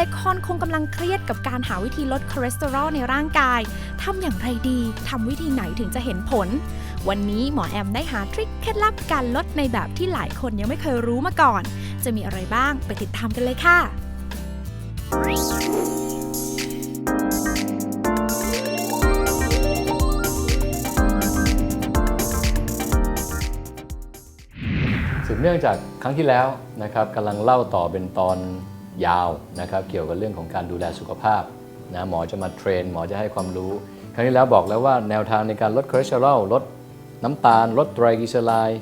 ลายๆคนคงกำลังเครียดกับการหาวิธีลดคอเลสเตอรอลในร่างกาย ทำอย่างไรดี ทำวิธีไหนถึงจะเห็นผล วันนี้หมอแอมได้หาทริคเคล็ดลับการลดในแบบที่หลายคนยังไม่เคยรู้มาก่อน จะมีอะไรบ้างไปติดตามกันเลยค่ะสืบเนื่องจากครั้งที่แล้วนะครับกำลังเล่าต่อเป็นตอน ยาวนะครับเกี่ยวกับเรื่องของการดูแลสุขภาพนะหมอจะมาเทรน หมอจะให้ความรู้ ครั้งที่แล้วบอกแล้วว่าแนวทางในการลดคอเลสเตอรอลลดน้ำตาล ลดไตรกลีเซอไรด์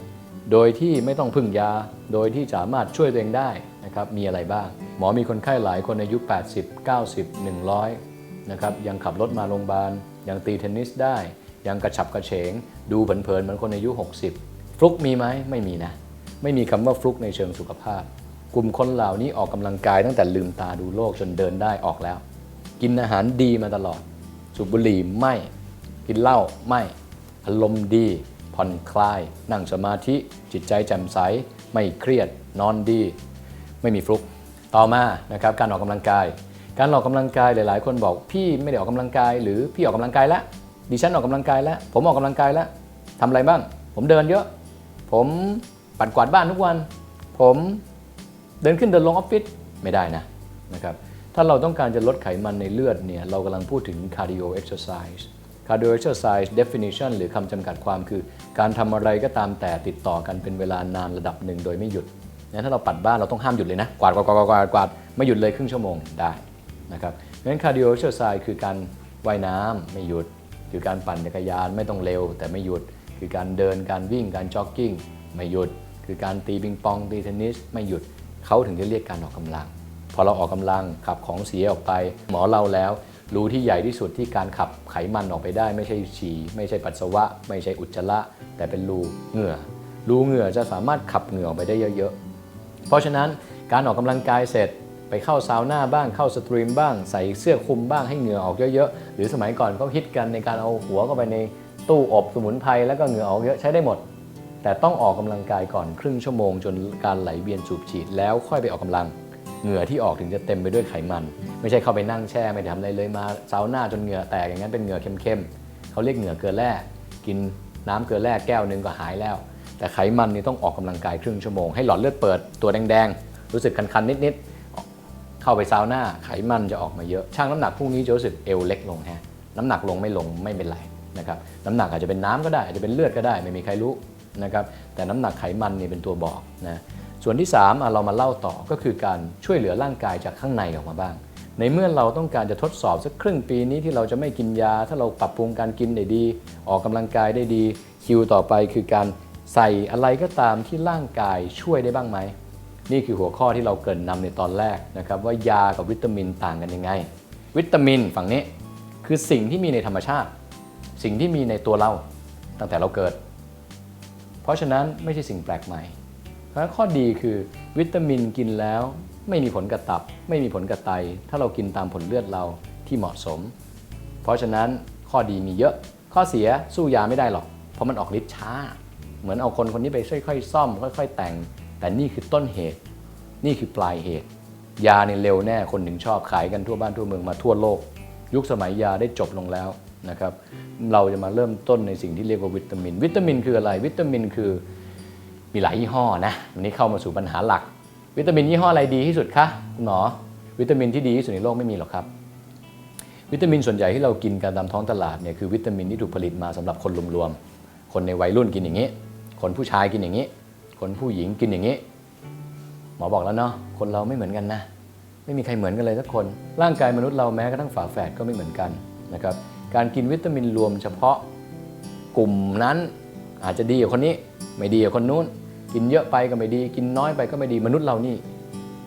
โดยที่ไม่ต้องพึ่งยา โดยที่สามารถช่วยตัวเองได้นะครับมีอะไรบ้าง หมอมีคนไข้หลายคนอายุ 80 90 100นะครับยังขับรถมาโรงพยาบาล ยังตีเทนนิสได้ ยังกระฉับกระเฉง ดูเผินๆเหมือนคนอายุ 60 ฟลุกมีไหมไม่มีนะไม่มีคำว่าฟลุกในเชิงสุขภาพ กลุ่มคนเหล่านี้ออกกำลังกายตั้งแต่ลืมตาดูโลกจนเดินได้ออกแล้ว กินอาหารดีมาตลอด สูบบุหรี่ไม่กินเหล้าไม่อารมณ์ดี ผ่อนคลาย นั่งสมาธิ จิตใจแจ่มใส ไม่เครียด นอนดี ไม่มีฟลุก ต่อมานะครับการออกกำลังกาย การออกกำลังกายหลาย ๆ คนบอกพี่ไม่ได้ออกกำลังกาย หรือพี่ออกกำลังกายแล้วดิฉันออกกำลังกายแล้ว ผมออกกำลังกายแล้วทำอะไรบ้าง ผมเดินเยอะ ผมปัดกวาดบ้านทุกวัน ผม เดินขึ้นเดินลงออฟฟิศไม่ได้นะนะครับถ้าเราต้องการจะลดไขมันในเลือดเนี่ยเรากำลังพูดถึง cardio exercise cardio exercise definition หรือคำจำกัดความคือ การทำอะไรก็ตามแต่ติดต่อกันเป็นเวลานานระดับหนึ่งโดยไม่หยุดงั้นถ้าเราปัดบ้านเราต้องห้ามหยุดเลยนะ กวาดกวาดกวาดกวาดกวาดไม่หยุดเลยครึ่งชั่วโมงได้นะครับงั้น cardio exercise คือการว่ายน้ำไม่หยุด คือการปั่นจักรยานไม่ต้องเร็ว แต่ไม่หยุด คือการเดินการวิ่งการจ็อกกิ้งไม่หยุด คือการตีปิงปองตีเทนนิสไม่หยุด เขาถึงจะเรียกการออกกำลัง พอเราออกกำลังขับของเสียออกไป หมอเราแล้ว รูที่ใหญ่ที่สุดที่การขับไขมันออกไปได้ ไม่ใช่ฉี่ไม่ใช่ปัสสาวะ ไม่ใช่อุจจาระ แต่เป็นรูเหงื่อ รูเหงื่อจะสามารถขับเหงื่อออกไปได้เยอะๆ เพราะฉะนั้นการออกกำลังกายเสร็จไปเข้าซาวน่าบ้างเข้าสตรีมบ้าง ใส่เสื้อคลุมบ้างให้เหงื่อออกเยอะๆ หรือสมัยก่อนเขาฮิตกันในการเอาหัวเข้าไปในตู้อบสมุนไพรแล้วก็เหงื่อออกเยอะใช้ได้หมด แต่ต้องออกกำลังกายก่อนครึ่งชั่วโมง จนการไหลเวียนสูบฉีดแล้วค่อยไปออกกำลัง เหงื่อที่ออกถึงจะเต็มไปด้วยไขมัน ไม่ใช่เข้าไปนั่งแช่ไม่ไทำอะไรเลยมาซาวน่าจนเหงื่อแตกอย่างนั้นเป็นเหงื่อเข้มๆเขาเรียกเหงื่อเกลือแร่กินน้ำเกลือแร่แก้วหนึงก็หายแล้ว แต่ไขมันนี่ต้องออกกำลังกายครึ่งชั่วโมงให้หลอดเลือดเปิดตัวแดงๆรู้สึกคันๆนิดๆเข้าไปซาวน่าไขมันจะออกมาเยอะช่างน้ำหนักพรุ่งนี้จะรู้สึกเอวเล็กลงฮะน้ำหนักลงไม่ลงไม่เป็นไรนะครับน้ำหนักอาจจะเป็นน้ำก็ได้อาจจะเป็นเลือดก็ได้ไม่มีใครรู้ นะครับแต่น้ำหนักไขมันเนี่ยเป็นตัวบอกนะส่วนที่3อะเรามาเล่าต่อก็คือการช่วยเหลือร่างกายจากข้างในออกมาบ้าง ในเมื่อเราต้องการจะทดสอบสักครึ่งปีนี้ที่เราจะไม่กินยา ถ้าเราปรับปรุงการกินได้ดี ออกกำลังกายได้ดี คิวต่อไปคือการใส่อะไรก็ตามที่ร่างกายช่วยได้บ้างไหมนี่คือหัวข้อที่เราเกินนำในตอนแรกนะครับว่ายากับวิตามินต่างกันยังไง วิตามินฝั่งนี้คือสิ่งที่มีในธรรมชาติ สิ่งที่มีในตัวเราตั้งแต่เราเกิด ราะฉะนั้นไม่ใช่สิ่งแปลกใหม่ เพราะข้อดีคือวิตามินกินแล้วไม่มีผลกระตับ ไม่มีผลกระไต ถ้าเรากินตามผลเลือดเราที่เหมาะสม เพราะฉะนั้นข้อดีมีเยอะ ข้อเสียสู้ยาไม่ได้หรอก เพราะมันออกฤทธิ์ช้า เหมือนเอาคนคนนี้ไปค่อยๆซ่อม ค่อยๆ แต่ง แต่นี่คือต้นเหตุ นี่คือปลายเหตุ ยาเนี่ยเร็วแน่คนถึงชอบขายกันทั่วบ้านทั่วเมืองมาทั่วโลก ยุคสมัยยาได้จบลงแล้ว นะครับเราจะมาเริ่มต้นในสิ่งที่เรียกว่าวิตามิน วิตามินคืออะไร วิตามินคือมีหลายยี่ห้อนะวันนี้เข้ามาสู่ปัญหาหลัก วิตามินยี่ห้ออะไรดีที่สุดคะคุณหมอวิตามินที่ดีที่สุดในโลกไม่มีหรอกครับ วิตามินส่วนใหญ่ที่เรากินกันตามท้องตลาดเนี่ยคือวิตามินที่ถูกผลิตมาสำหรับคนรวมๆคนในวัยรุ่นกินอย่างนี้ คนผู้ชายกินอย่างนี้ คนผู้หญิงกินอย่างนี้ หมอบอกแล้วเนาะคนเราไม่เหมือนกันนะ ไม่มีใครเหมือนกันเลยสักคน ร่างกายมนุษย์เราแม้กระทั่งฝาแฝดก็ไม่เหมือนกันนะครับ การกินวิตามินรวมเฉพาะกลุ่มนั้นอาจจะดีกว่าคนนี้ ไม่ดีกว่าคนนู้น กินเยอะไปก็ไม่ดี กินน้อยไปก็ไม่ดีมนุษย์เรานี่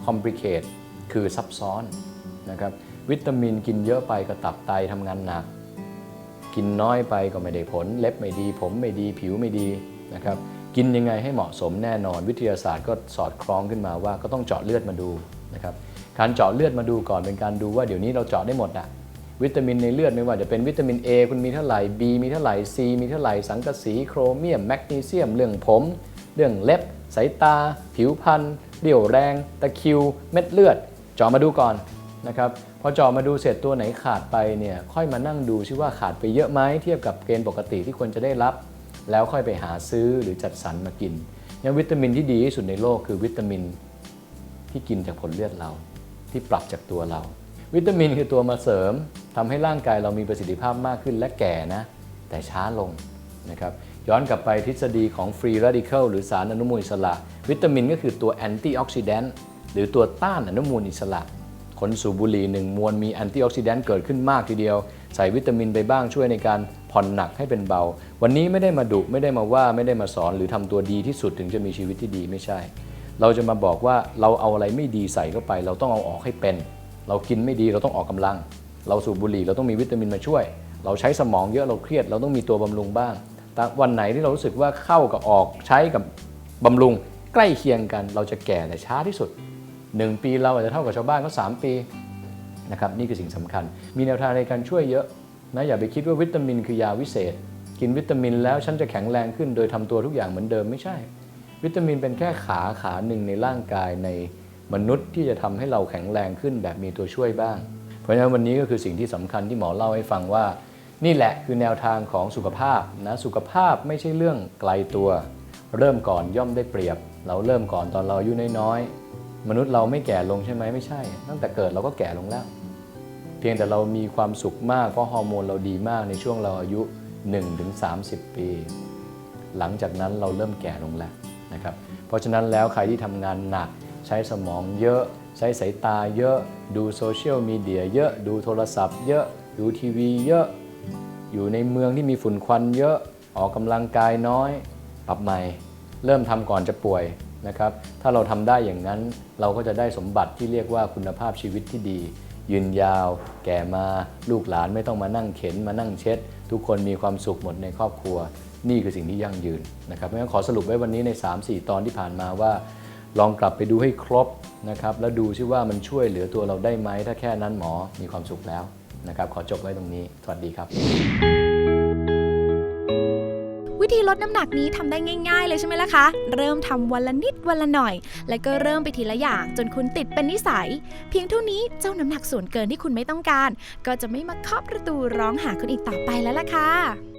complicate คือซับซ้อนนะครับวิตามินกินเยอะไปก็ตับไตทำงานหนัก กินน้อยไปก็ไม่ได้ผล เล็บไม่ดี ผมไม่ดีผิวไม่ดีนะครับกินยังไงให้เหมาะสมแน่นอน วิทยาศาสตร์ก็สอดคล้องขึ้นมาว่าก็ต้องเจาะเลือดมาดูนะครับการเจาะเลือดมาดูก่อนเป็นการดูว่าเดี๋ยวนี้เราเจาะได้หมดอะ วิตามินในเลือดไม่ว่าจะเป็นวิตามิน A คุณมีเท่าไหร่ B มีเท่าไหร่ C มีเท่าไหร่ สังกะสีโครเมียม แมกนีเซียม เรื่องผม เรื่องเล็บ สายตา ผิวพรรณเรี่ยวแรง ตะคิว เม็ดเลือดจาะมาดูก่อนนะครับพอจาะมาดูเสร็จตัวไหนขาดไปเนี่ยค่อยมานั่งดูซิว่าขาดไปเยอะไหมเทียบกับเกณฑ์ปกติที่ควรจะได้รับ แล้วค่อยไปหาซื้อหรือจัดสรรมากินอย่างวิตามินที่ดีที่สุดในโลกคือวิตามินที่กินจากผลเลือดเรา ที่ปรับจากตัวเรา วิตามินคือตัวมาเสริม ทำให้ร่างกายเรามีประสิทธิภาพมากขึ้นและแก่นะ แต่ช้าลงนะครับย้อนกลับไปทฤษฎีของฟรี r a ดิเคิลหรือสารอนุมูลอิสระ วิตามินก็คือตัวแอนตี้ออกซิแดนต์หรือตัวต้านอนุมูลอิสระคนสูบบุหรี่หนึ่งมวลมีแอนตี้ออกซิแดนต์เกิดขึ้นมากทีเดียว ใส่วิตามินไปบ้างช่วยในการผ่อนหนักให้เป็นเบา วันนี้ไม่ได้มาดุไม่ได้มาว่าไม่ได้มาสอน หรือทำตัวดีที่สุดถึงจะมีชีวิตที่ดีไม่ใช่ เราจะมาบอกว่าเราเอาอะไรไม่ดีใส่เข้าไป เราต้องเอาออกให้เป็น เรากินไม่ดีเราต้องออกกำลัง เราสูบบุหรี่เราต้องมีวิตามินมาช่วย เราใช้สมองเยอะเราเครียด เราต้องมีตัวบำรุงบ้าง แต่วันไหนที่เรารู้สึกว่าเข้ากับออกใช้กับบำรุงใกล้เคียงกัน เราจะแก่แต่ช้าที่สุด 1 ปีเราอาจจะเท่ากับชาวบ้านเขา3ปีนะครับนี่คือสิ่งสำคัญ มีแนวทางในการช่วยเยอะนะอย่าไปคิดว่าวิตามินคือยาวิเศษ กินวิตามินแล้วฉันจะแข็งแรงขึ้น โดยทำตัวทุกอย่างเหมือนเดิมไม่ใช่ วิตามินเป็นแค่ขาขาหนึ่งในร่างกายในมนุษย์ที่จะทำให้เราแข็งแรงขึ้นแบบมีตัวช่วยบ้าง เพราะฉะนั้นวันนี้ก็คือสิ่งที่สำคัญที่หมอเล่าให้ฟังว่า นี่แหละคือแนวทางของสุขภาพนะสุขภาพไม่ใช่เรื่องไกลตัว เริ่มก่อนย่อมได้เปรียบ เราเริ่มก่อนตอนเราอายุน้อยๆมนุษย์เราไม่แก่ลงใช่ไหมไม่ใช่ ตั้งแต่เกิดเราก็แก่ลงแล้ว เพียงแต่เรามีความสุขมากเพราะฮอร์โมนเราดีมากในช่วงเราอายุ 1-30 ปี หลังจากนั้นเราเริ่มแก่ลงแล้วนะครับเพราะฉะนั้นแล้วใครที่ทำงานหนักใช้สมองเยอะ ใช้สายตาเยอะ ดูโซเชียลมีเดียเยอะ ดูโทรศัพท์เยอะ ดูทีวีเยอะ อยู่ในเมืองที่มีฝุ่นควันเยอะ ออกกำลังกายน้อย ปรับใหม่ เริ่มทำก่อนจะป่วยนะครับ ถ้าเราทำได้อย่างนั้น เราก็จะได้สมบัติที่เรียกว่าคุณภาพชีวิตที่ดี ยืนยาว แก่มา ลูกหลานไม่ต้องมานั่งเข็น มานั่งเช็ด ทุกคนมีความสุขหมดในครอบครัว นี่คือสิ่งที่ยั่งยืนนะครับ เพราะฉะนั้นขอสรุปไว้วันนี้ใน 3-4 ตอนที่ผ่านมาว่า ลองกลับไปดูให้ครบนะครับแล้วดูซิว่ามันช่วยเหลือตัวเราได้ไหม ถ้าแค่นั้นหมอมีความสุขแล้วนะครับขอจบไว้ตรงนี้ สวัสดีครับ วิธีลดน้ำหนักนี้ทำได้ง่าย ๆ เลยใช่ไหมล่ะคะ เริ่มทำวันละนิดวันละหน่อย แล้วก็เริ่มไปทีละอย่างจนคุณติดเป็นนิสัย เพียงเท่านี้เจ้าน้ำหนักส่วนเกินที่คุณไม่ต้องการ ก็จะไม่มาเคาะประตูร้องหาคุณอีกต่อไปแล้วล่ะค่ะ